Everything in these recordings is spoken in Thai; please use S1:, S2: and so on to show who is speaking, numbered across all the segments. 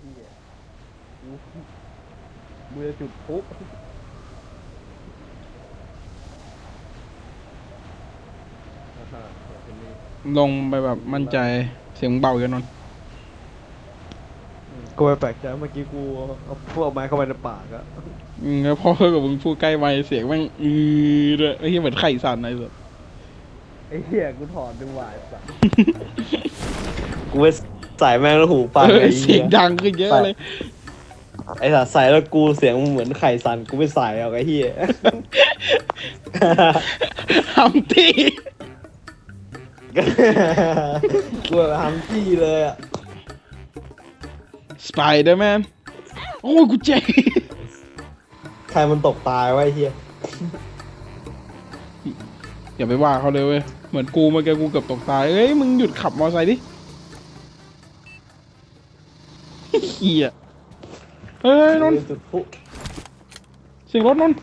S1: เหี้ยกูกูจะจุดพลุอ่าฮะเดี๋ยวเป็นนี่
S2: ลงไปแบบมั่นใจเสียงเบาอยู่นนท์
S1: กูไปแปลกใจเมื่อกี้กูเอาพวกไม้เข้าไปในปากอะ
S2: อืมแล้วพอกับมึงพูดใกล้ไมค์เสียงแม่งอือด้วยไอ้ที่เหมือนไข่สั่นอะไรแบบ
S1: ไอ้เหี้ยกูถอดดูหวายสัส
S3: กูไปใส่แม่งแล้วหูฟัง
S2: เออ
S3: ไอ้
S2: เสี
S3: เหี้
S2: ยง
S3: ย
S2: ดังขึ้นเยอะเลย
S3: ไอ้สัสใส่แล้วกูเสียงเหมือนไข่สันกูไม่ใส่เอาไอ้เหี้ย
S2: ทำที่
S3: กูแบบทำจี้เลยอะ
S2: สไปเดอร์แมนโอ้ยกูเจ๊
S3: ใครมันตกตายวะไอ้เหี้ย
S2: อย่าไปว่าเขาเลยเว้ยเหมือนกูเมื่อกี้กูเกือบตกตายเอ้ยมึงหยุดขับมอเตอร์ไซค์ดิ เหี้ยเฮ้ยนนท์
S3: จุดพลุ
S2: เสียงรถนนท์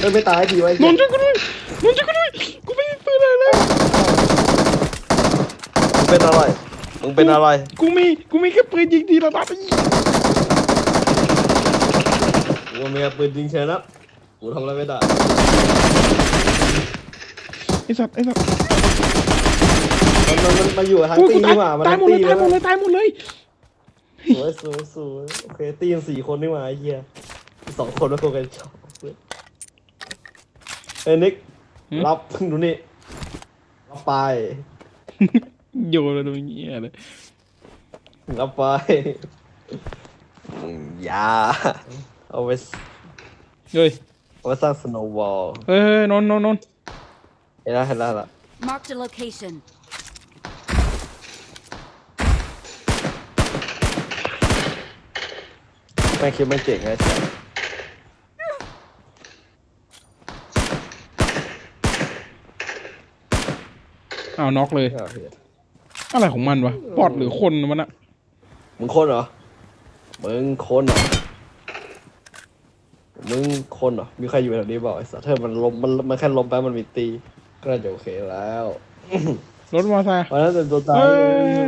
S3: เอ้ยไม่ตายทีไว้
S2: นนท์ช่วยกูด้วยนนท์ช่วยกูด้วยกูไม่มีปืนเลยเลย
S3: มึงเป็นอะไรมึงเป็นอะไร
S2: กูมีกูมีแค่ปืนยิงทีละนัดไอ้
S3: กูมีปืนยิงเชนะกูทำอะไรไม่ได้
S2: ไอ้สัตว์ไอ้สัตว์
S3: มันมันมันมาอยู่กับทั้ง
S2: โอ้ย
S3: ตี
S2: กูตาย
S3: นี่หว่ามัน
S2: ตาย
S3: ทั้
S2: ห
S3: ง
S2: มดเลย
S3: ตี
S2: ตายหมดเลยตายหมดเลย
S3: สวยสวยสวยโอเคตีกันสี่คนนี่หว่าไอ้เหี้ยสองคนแล้วคนกันชอบเลยเอ้ยนิก
S2: หืม
S3: รับดูนี่รับไป
S2: โยนเลยตรงนี้เลย
S3: รับไปอืมอยา เอาไว้
S2: เฮ้ย
S3: เอาไว้สร้างสโนว์บอล
S2: เฮ้ยเฮ้ยนนท์นนท์นนท์
S3: เห็นแล้วเห็นแล้วล่ะ
S4: Marked a location.
S3: แม่งคิดไม่เจ๋งไงใช่
S2: อ้าวน็อกเลย
S3: เหี้ย
S2: อะไรของมันวะปอดหรือคนมันอะ
S3: มึงคนเหรอ มึงคนเหรอ มึงคนเหรอ มีใครอยู่แถวนี้เปล่าไอ้สัตว์เธอมันลมมันมันแค่ลมไปมันมีตี ก็น่าจะโอเคแล้ว
S2: รถมอเตอร์ไซค์
S3: วันนั้นเป็นตัวตาย
S2: เฮ้ย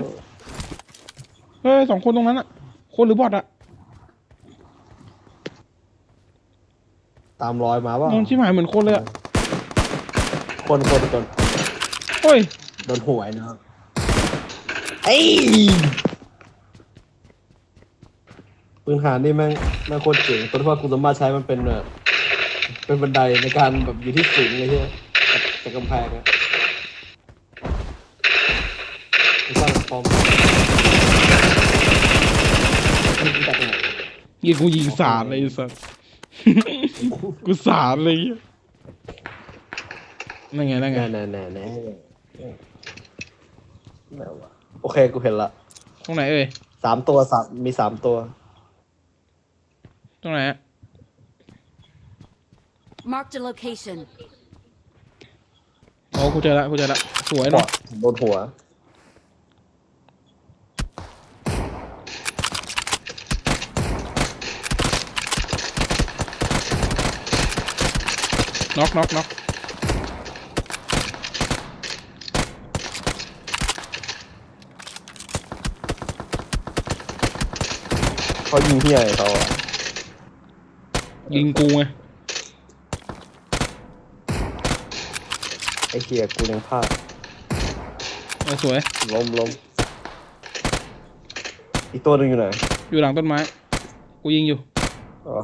S2: เฮ้ยสองคนตรงนั้นอะคนหรือบอดอะ
S3: ตามรอยมาเปล่าน
S2: นท์ชิบหายเหมือนคนเลยอะ
S3: คนคนคน
S2: เฮ้ย
S3: โดนหวยนะเอ้ย ปืนหานี่แม่งแม่งโคตรเจ๋งตัวที่ว่ากูสามารถใช้มันเป็นแบบเป็นบันไดในการแบบอยู่ที่สูงเลยใช่ไหมจากจากกำแพงอะไม่สร้างฟอร์มมันจากไหน
S2: ยิงกูยิงสาดเลยไอ้สัส กูสาดเลยไอ้เหี้ยนั่นไงนั่นไง
S3: แน่แน่แน่แน่แน่วะโอเคกูเห็นละ
S2: ตรงไหนเอ่ย
S3: สามตัวสามมีสามตัว
S2: ตรงไหนอะ
S4: Marked a location.
S2: อ๋อกูเจอละกูเจอละสวย
S3: ปอ
S2: เนาะ
S3: ดโดนหัว
S2: น็อกน็อกน็อก
S3: เขายิงที่ไหนเขาอะ
S2: ยิงกูไง
S3: ไอ้เฮียกูยังพลาด
S2: เออสวย
S3: ล้มล้มอีกตัวหนึ่งอยู่ไหน
S2: อยู่หลังต้นไม้ กูยิงอยู่
S3: อ๋อ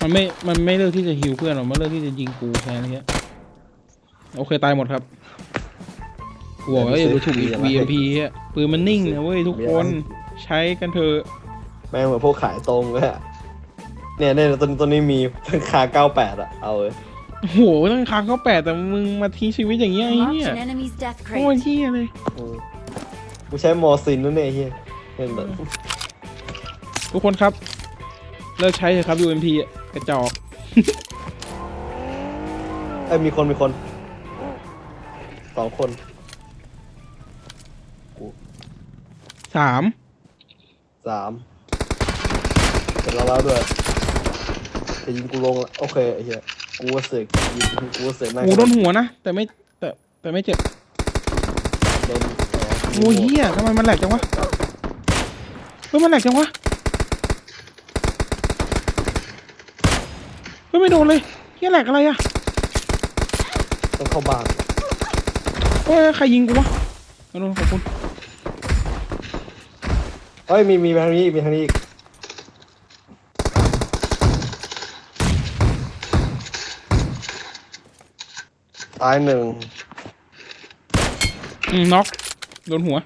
S2: มันไม่ มันไม่เลือกที่จะฮิวเพื่อนหรอก มันเลือกที่จะยิงกูแค่นี้นโอเค ตายหมดครับกูบอกว่าอย่าดูถูกอีก VMP อะปืนมันนิ่งนะเว้ยทุกคน ใช้กันเถอะ
S3: แม่งเหมือนพวกขายตรงเลยอะเนี่ยเนี่ยตัวตัวนี้มีราคาเก้าแปดอะเอาเลย
S2: โอ้โหตั้งค้างเขาแปดแต่มึงมาทิ้งชีวิตอย่างเงี้ยไอ้
S4: Marked
S2: เหี้ย
S4: an enemy's death
S2: โอ้ย
S4: crate.
S2: เหี้ยเลย
S3: อืมกูใช้มอร์ซินนั่นเองเฮียเห็นแบบ
S2: ทุกคนครับ เลิกใช้เถอะครับ UMP อะกระจอก
S3: เอ้ยมีคนมีคนสองคน
S2: สาม
S3: สามเราแล้วด้วยจะยิงกูลงละโอเคไอ้เหี้ยกูว่าเสกยิงกูว่าเสกแม่ง
S2: โอ้โดนหัวนะ แต่ไม่แต่แต่ไม่เจ็บ
S3: โดน
S2: โอ้ยเฮียทำไมมันแหลกจังวะเฮ้ยมันแหลกจังวะเฮ้ยไม่โดนเลยเฮียแหลกอะไรอะ
S3: ต้องเข้าบ้าน
S2: โอ้ยใครยิงกูวะเอาโดนขอบคุณ
S3: เฮ้ยมีมีทางนี้อีกมีทางนี้อีกตายหนึ่ง
S2: อืมน็อกโดนหัว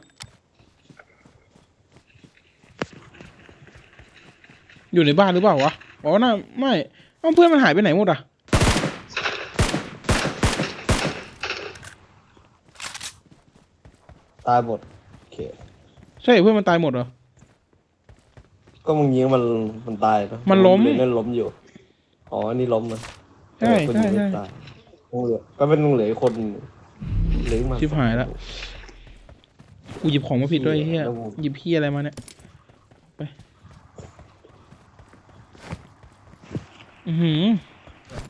S2: อยู่ในบ้านหรือเปล่าวะ อ๋อน่าไม่เอ้าเพื่อนมันหายไปไหนหมดอะ
S3: ตายหมดโอเค
S2: ใช่เพื่อนมันตายหมดเหรอ
S3: ก็มึงยิงมันมันตายเนอะ
S2: มันล้ม
S3: เล่นล้มอยู่ อ๋อ นี่ล้มนะ
S2: ใช่
S3: คน
S2: ใช่
S3: ยิงไม่
S2: ใช่
S3: ตายมึงเหลือก็เป็นมึงเหลืออีกคนเหลืออีกมา
S2: ชิบหายแล้วกูหยิบของมาผิดด้วยไอ้เฮีย
S3: แล้วกู
S2: หยิบเฮียอะไรมาเนี่ย ไป อือหือ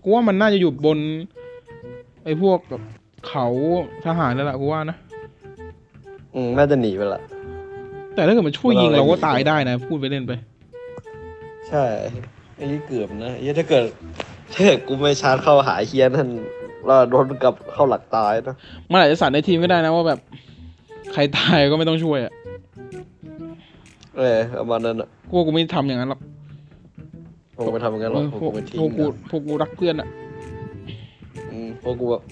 S2: กูว่ามันน่าจะอยู่บน ไอ้พวกแบบเขาทหารแล้วล่ะกูว่านะ
S3: อืม น่าจะหนีไปละ
S2: แต่ถ้าเกิดมันช่วยยิง
S3: มันเอา
S2: เราก็
S3: อะไร
S2: ตายได้นะ พูดไปเล่นไป
S3: ใช่ไอ้นี่เกือบนะไอ้เหี้ยถ้าเกิดถ้าเกิดกูไม่ชาร์จเข้าหาไอ้เฮียนั่นแล้วโดนกลับเข้าหลักตายนะ
S2: มันอาจจะสั่นในทีมก็ได้นะว่าแบบ ใครตายก็ไม่ต้องช่วยอะ
S3: เออประมาณนั้นอะ
S2: กูว่ากูไม่ทำอย่างนั้นหรอก
S3: ผมก็ไปทำอย่างนั้นหรอก
S2: เออ
S3: ผม
S2: พวก
S3: ก็ไปทิ้ง
S2: พวกกู
S3: นะ
S2: พวกกูรักเพื่อนอะ
S3: อืมพวกกูแบบ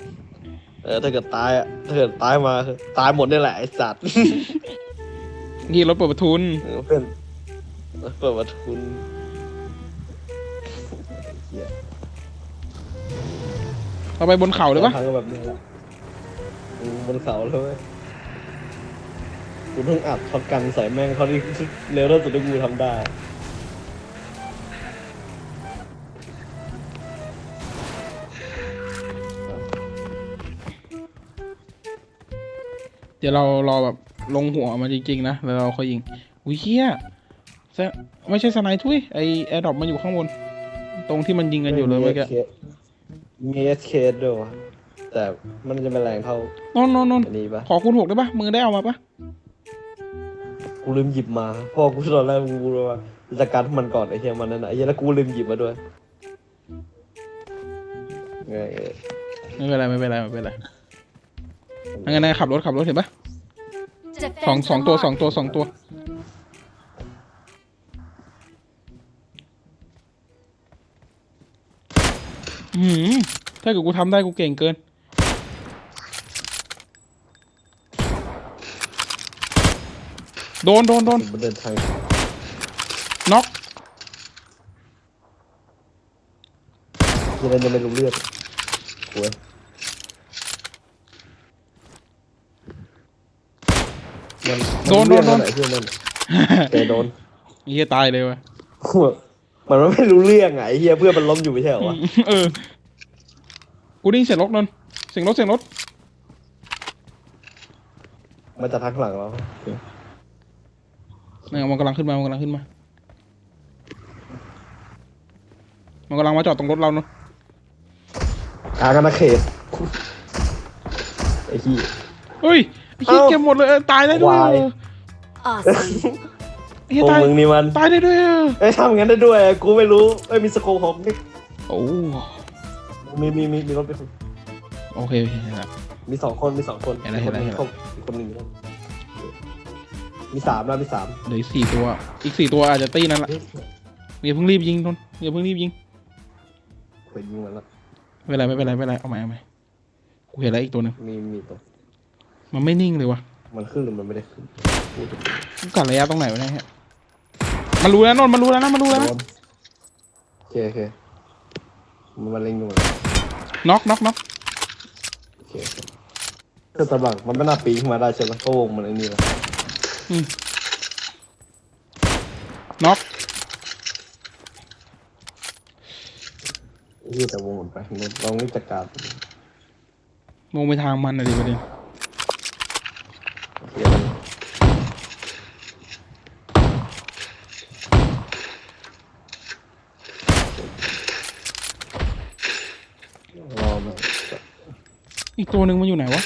S3: เออถ้าเกิดตายอะถ้าเกิดตายมาคือตายหมดนี่แหละไอ้สัตว์
S2: นี่รถเปิดประทุน
S3: เออเพื่อนเปิดประทุนเหี้ย
S2: เราไปบนเขาเลยปะ
S3: ทางก็แบบนี้แหละอืมบนเขาเลยเว้ยกูต้องอัดช็อตกันใส่แม่งเขาที่เร็วที่สุดที่กูทำได้
S2: เดี๋ยวเรารอแบบ ลงหัวมันจริงๆนะแล้วเราค่อยยิงอุ้ยเฮียแซไม่ใช่สไนท์ทุยไอแอร์ดรอปมันอยู่ข้างบน ตรงที่มันยิงกันอยู่เลยเมื่อกี้
S3: มีเอสเคด้วยวะแต่มันจะไม่แรงเท่าน
S2: นนนน
S3: อันนี้ปะ
S2: ขอคูณหกได้ปะมือได้เอามาปะ
S3: กูลืมหยิบมาเพราะกูตอนแรกกูรู้ว่าจะการมันก่อนไอ้เหี้ยมันนั่นน่ะไอ้เหี้ยแล้วกูลืมหยิบมาด้วยไง
S2: ไม่เป็นไรไม่เป็นไรไม่เป็นไรงั้นนายขับรถขับรถเห็นปะ สองสองตัวสองตัวสองตัว อืมถ้าเกิดกูทำได้กูเก่งเกิน โดนโดนโดน
S3: มันเดินทาง
S2: น็อก
S3: ยังไงจะไม่รู้เรื่องโว้ย มัน
S2: โดนโดนโดน
S3: ไหนที่นั่นแกโดน
S2: เฮียตายเลยวะ
S3: มันไม่รู้เรื่องไงไอ้เฮียเพื่อนมันล้มอยู่ไม่ใช่เหรอวะ
S2: เออ กูได้ยินเสียงรถนนท์เสียงรถเสียงรถ
S3: มันจะทักหลังเรา
S2: เนี่ยมันกำลังขึ้นมา มันกำลังขึ้นมา มันกำลังมาจอดตรงรถเราเนาะ
S3: อากันนะเขตไอ้ขี้ย
S2: เฮ้ยไอ้ เฮีย
S3: เอ้า
S2: เก็บหมดเลยเออตายได้ด้วย
S3: วาย
S2: เออ
S4: Awesome.
S2: ไอ้เฮีย
S3: พวก
S2: ตาย
S3: มึงนี่มัน
S2: ตายได้ด้วยเออ
S3: ไอ้ยทำอย่างนั้นได้ด้วยกูไม่รู้ไอ้ยมีสโคปหกนี่
S2: โอ้
S3: มีมีมีมีรถไปคน
S2: โอเคโอเคครับ
S3: มีสองคนมีสองคน
S2: เห็นแล้ว
S3: มีคนหนึ่ง
S2: เห็นแล้ว
S3: เข้าอีกคนหนึ่งอยู่นั่นมีสามแล้วมีสาม
S2: เหลืออกสี่ตัว อีกสี่ตัวอาจจะตีนั่นแหละอย่าเพิ่งรีบยิงนนท์อย่าเพิ่งรีบยิง
S3: เคยยิงมันแล้ว
S2: ไม่เป็นไรไม่เป็นไรไม่เป็นไรเอาใหม่เอาใหม่กูเห็นแล้วอีกตัวหนึ่ง
S3: มีมีตัว
S2: มันไม่นิ่งเลยวะ
S3: มันขึ้นหรือมันไม่ได้ขึ้นพูดถึง
S2: กูกัดระยะตรงไหนวะเนี่ยฮะมันรู้แล้วนนท์มันรู้แล้วนะมันรู้แล้วนะ
S3: โดนโอเคโอเคมันมาเล็งอยู่
S2: น็อกน็อกน็อก
S3: โอเคโอเคคือตำหลังมันไม่น่าปีนขึ้นมาได้ใช่ไหมเพราะวงมันไอ้นี่แหละ
S2: น็อก
S3: ที่แต่วงมันไปลองนี่จัดการ
S2: มองไปทางมันอะดิประเด็น
S3: อี
S2: กตัวหนึ่งมันอยู่ไหนวะ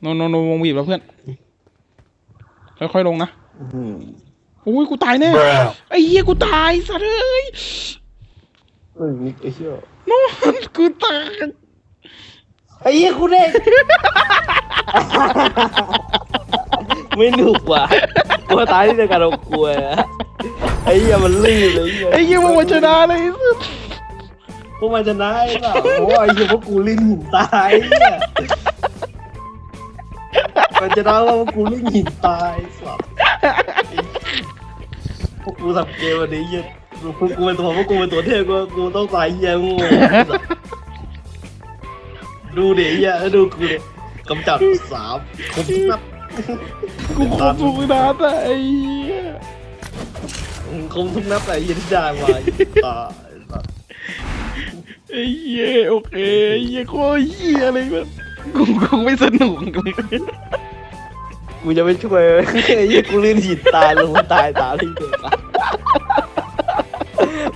S2: โนโนโนวงบีบแล้วเพื่อน ค่อยๆลงนะ
S3: อุ้
S2: ยกูตายแน่ไอ้เหี้ยกูตายสัตว์เอ้ย
S3: เฮ้ยนิกไอ้เหี้ย
S2: นอนกูตาย
S3: ไอ้เหี้ยกูเด็กไม่หนุกว่ะกลัวตายที่เดียวกันเรากลัวอะไอ้เหี้ยมันรีบเลย
S2: ไอ้เหี้ยมึงมาชนะเลยไอ้สัส
S3: พวกมันจะได้เปล่าโอ้ยไอ้เหี้ยพวกกูลิ้นหินตายเนี่ยมันจะได้ว่าพวกกูลิ้นหินตายสับพวกกูทำเกมวันนี้เหี้ยพว กูกูเป็นตัวพวกกูเป็นตัวเทพกูกูต้องตายเหี้ยงูดูเหี้ยแล้วดูกูดิกำจัดสามคมนัด
S2: กูคงสุกนะแต่ไอ้เหี้ย
S3: คมทุกนัดแต่ยที่ได้มาตาย
S2: ไอ้เหี้ยโอเคไอ้เหี้ยโคตรเหี้ยเลยแบบกูคงไม่สนุกเลย
S3: กูจะไม่ช่วยไอ้เหี้ยกูลื่นหินตายลงตายตามที่เดียว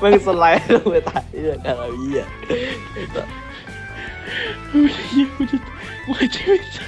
S3: มันสไลด์ลงไปตายเดียวกันไรเหี้
S2: ย กูจะกูจะไม่ใช่